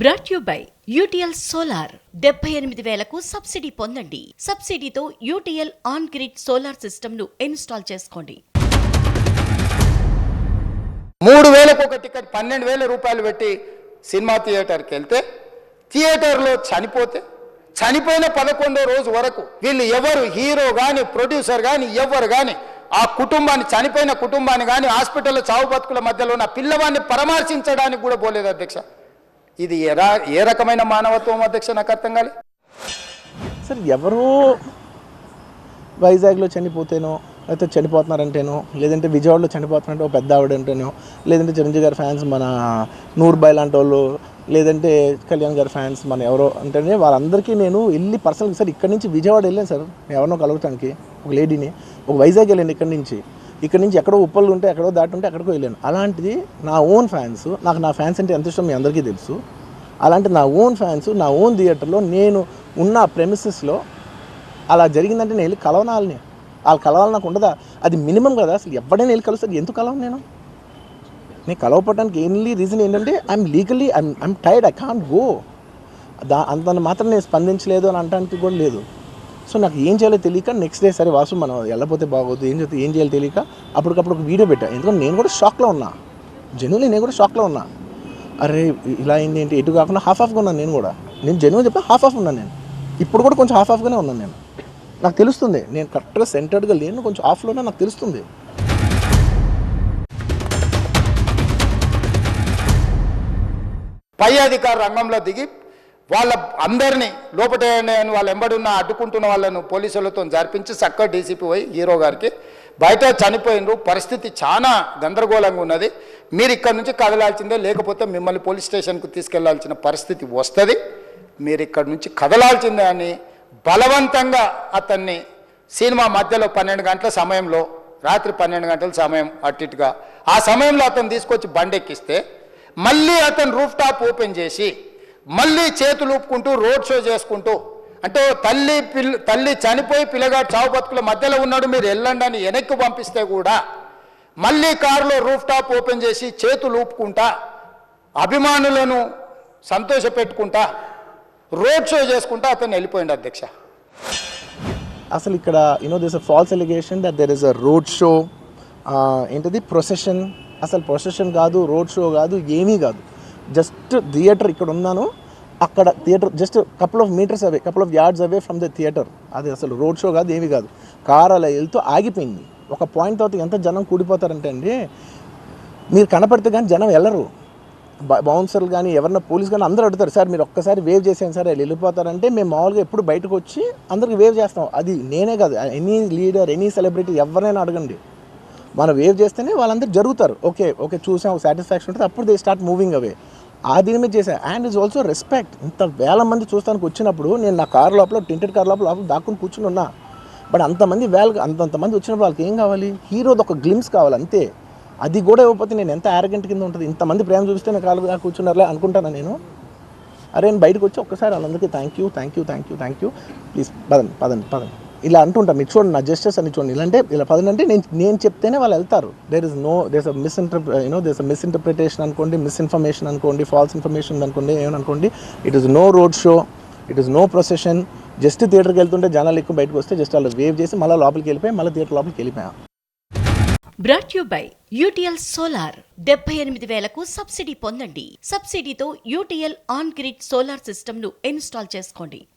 Brought you by UTL solar డెబ్బై ఎనిమిది వేలకు సబ్సిడీ పొందండి. సబ్సిడీతో యూటీఎల్ ఆన్ గ్రిడ్ సోలార్ సిస్టమ్ను ఇన్స్టాల్ చేసుకోండి. మూడు వేలకు ఒక టికెట్ పన్నెండు వేల రూపాయలు పెట్టి సినిమా థియేటర్కి వెళ్తే థియేటర్లో చనిపోతే చనిపోయిన పదకొండో రోజు వరకు వీళ్ళు ఎవరు హీరో కానీ ప్రొడ్యూసర్ కానీ ఎవరు కానీ ఆ కుటుంబాన్ని చనిపోయిన కుటుంబాన్ని కానీ హాస్పిటల్లో చావు బతుకుల మధ్యలో ఉన్న పిల్లవాడిని పరామర్శించడానికి కూడా పోలేదు అధ్యక్ష. ఇది ఏ రా- ఏ రకమైన మానవత్వం అధ్యక్ష నాకు అర్థం కాలే? సార్ ఎవరో వైజాగ్లో చనిపోతేనో లేకపోతే చనిపోతున్నారంటేనో లేదంటే విజయవాడలో చనిపోతున్నారంటే ఒక పెద్ద ఆవిడ అంటేనో లేదంటే చిరంజీవి గారి ఫ్యాన్స్ మన నూర్బాయ్ లాంటి వాళ్ళు లేదంటే కళ్యాణ్ గారి ఫ్యాన్స్ మన ఎవరో అంటేనే వాళ్ళందరికీ నేను వెళ్ళి పర్సనల్గా సార్ ఇక్కడి నుంచి విజయవాడ వెళ్ళాను సార్ ఎవరినో కలవటానికి ఒక లేడీని ఒక వైజాగ్ వెళ్ళాను ఇక్కడి నుంచి. ఇక్కడ నుంచి ఎక్కడో ఉప్పలు ఉంటే ఎక్కడో దాటి ఉంటే అక్కడికో వెళ్ళాను. అలాంటిది నా ఓన్ ఫ్యాన్స్ నాకు నా ఫ్యాన్స్ అంటే ఎంత ఇష్టం మీ అందరికీ తెలుసు. అలాంటి నా ఓన్ ఫ్యాన్స్ నా ఓన్ థియేటర్లో నేను ఉన్న ప్రెమిసెస్లో అలా జరిగిందంటే నేను వెళ్ళి కలవనాలని వాళ్ళు కలవాలి నాకు ఉండదా? అది మినిమం కదా అసలు ఎవడైనా వెళ్ళి కలుస్తారు ఎందుకు కలవను నేను? నేను కలవపడడానికి ఎన్లీ రీజన్ ఏంటంటే I'm legally I'm I'm tired I can't go the అంత మాత్రం నేను స్పందించలేదు అని అనడానికి కూడా లేదు. సో నాకు ఏం చేయాలో తెలియక నెక్స్ట్ డే సరే వాసు మనం వెళ్ళపోతే బాగోదు ఏం చేస్తే ఏం చేయాలో తెలియక అప్పటికప్పుడు ఒక వీడియో పెట్టా. ఎందుకంటే నేను కూడా షాక్లో ఉన్నా. జెన్యున్లీ నేను కూడా షాక్లో ఉన్నా. అరే ఇలా అయింది ఏంటి? ఎటు కాకుండా హాఫ్ ఆఫ్గా ఉన్నాను నేను కూడా. నేను జెన్యున్ చెప్పి హాఫ్ ఆఫ్ ఉన్నాను నేను. ఇప్పుడు కూడా కొంచెం హాఫ్ ఆఫ్గానే ఉన్నాను నేను. నాకు తెలుస్తుంది నేను కరెక్ట్గా సెంటర్డ్గా లేను కొంచెం ఆఫ్లోనే నాకు తెలుస్తుంది. పై అధికార రంగంలో దిగి వాళ్ళ అందరినీ లోపట వాళ్ళ ఎంబడున్న అడ్డుకుంటున్న వాళ్ళను పోలీసులతో జరిపించి చక్కగా డీసీపీ పోయి హీరో గారికి. బయట చనిపోయినరు పరిస్థితి చాలా గందరగోళంగా ఉన్నది. మీరు ఇక్కడ నుంచి కదలాల్సిందే లేకపోతే మిమ్మల్ని పోలీస్ స్టేషన్కు తీసుకెళ్ళాల్సిన పరిస్థితి వస్తుంది. మీరు ఇక్కడ నుంచి కదలాల్సిందే అని బలవంతంగా అతన్ని సినిమా మధ్యలో పన్నెండు గంటల సమయంలో రాత్రి పన్నెండు గంటల సమయం అటు ఇటుగా ఆ సమయంలో అతను తీసుకొచ్చి బండెక్కిస్తే మళ్ళీ అతను రూఫ్ టాప్ ఓపెన్ చేసి మళ్ళీ చేతులు ఊపుకుంటూ రోడ్ షో చేసుకుంటూ అంటే తల్లి పిల్ల తల్లి చనిపోయి పిల్లగాడు చావు బతుకుల మధ్యలో ఉన్నాడు మీరు వెళ్ళండి అని వెనక్కి పంపిస్తే కూడా మళ్ళీ కారులో రూఫ్ టాప్ ఓపెన్ చేసి చేతులు ఊపుకుంటా అభిమానులను సంతోషపెట్టుకుంటా రోడ్ షో చేసుకుంటా అతను వెళ్ళిపోయింది అధ్యక్ష. అసలు ఇక్కడ you know this a false allegation that there is a road show ఏంటిది? ప్రొసెషన్ అసలు ప్రొసెషన్ కాదు రోడ్ షో కాదు ఏమీ కాదు. జస్ట్ థియేటర్ ఇక్కడ ఉన్నాను. అక్కడ theatre just couple of metres away couple of yards away from the theatre అది అసలు రోడ్ షో కాదు ఏమీ కాదు. కార్ అలా వెళ్తూ ఆగిపోయింది. ఒక పాయింట్ తర్వాత ఎంత జనం కూడిపోతారంటే అండి మీరు కనపడితే కానీ జనం వెళ్ళరు బౌన్సర్లు కానీ ఎవరన్నా పోలీస్ కానీ అందరూ అడుగుతారు సార్ మీరు ఒక్కసారి వేవ్ చేసాను సార్ వాళ్ళు వెళ్ళిపోతారంటే మేము మామూలుగా ఎప్పుడు బయటకు వచ్చి అందరికి వేవ్ చేస్తాం. అది నేనే కాదు ఎనీ లీడర్ ఎనీ సెలబ్రిటీ ఎవరైనా అడగండి. మనం వేవ్ చేస్తేనే వాళ్ళందరూ జరుగుతారు. ఓకే ఓకే చూసాం సాటిస్ఫాక్షన్ ఉంటుంది అప్పుడు దే స్టార్ట్ మూవింగ్ అవే ఆ దీని మీద చేశాను. అండ్ ఇస్ ఆల్సో రెస్పెక్ట్ ఇంత వేల మంది చూస్తానికి వచ్చినప్పుడు నేను నా కార్ లోపల టింటెడ్ కార్ లోపల లోపల దాక్కుని కూర్చుని ఉన్నా. బట్ అంతమంది వేల అంతంతమంది వచ్చినప్పుడు వాళ్ళకి ఏం కావాలి? హీరోది ఒక గ్లిమ్స్ కావాలి అంతే. అది కూడా ఇవ్వకపోతే నేను ఎంత యారగెంట్ కింద ఉంటుంది? ఇంతమంది ప్రేమ చూపిస్తే నేను కాలు కూర్చున్నారులే అనుకుంటాను నేను? అరే నేను బయటకు వచ్చి ఒక్కసారి వాళ్ళందరికీ thank you thank you thank you thank you please పదండి పదండి పదండి. ఇలా అంటుంటాం మీరు చూడండి నా జస్టర్స్ అని చూడండి. ఇలాంటే ఇలా పదండి అంటే నేను నేను చెప్తేనే వాళ్ళు వెళ్తారు. There is no this a misinterpret you know this a misinterpretation అనుకోండి మిస్ఇన్ఫర్మేషన్ అనుకోండి ఫాల్స్ ఇన్ఫర్మేషన్ అనుకోండి ఏమనుకోండి it is no road show it is no procession just థియేటర్కి వెళ్తుంటే జనాలు ఎక్కువ బయటకు వస్తే జస్ట్ వాళ్ళు వేవ్ చేసి మళ్ళీ లోపలికి వెళ్ళిపోయి మళ్ళీ థియేటర్ లోపలికి వెళ్ళిపోయాం. Brought you by UTL solar డెబ్బై ఎనిమిది వేలకు సబ్సిడీ పొందండి. సబ్సిడీతో యూటీఎల్ ఆన్ గ్రిడ్ సోలార్ సిస్టమ్ను ఇన్స్టాల్ చేసుకోండి.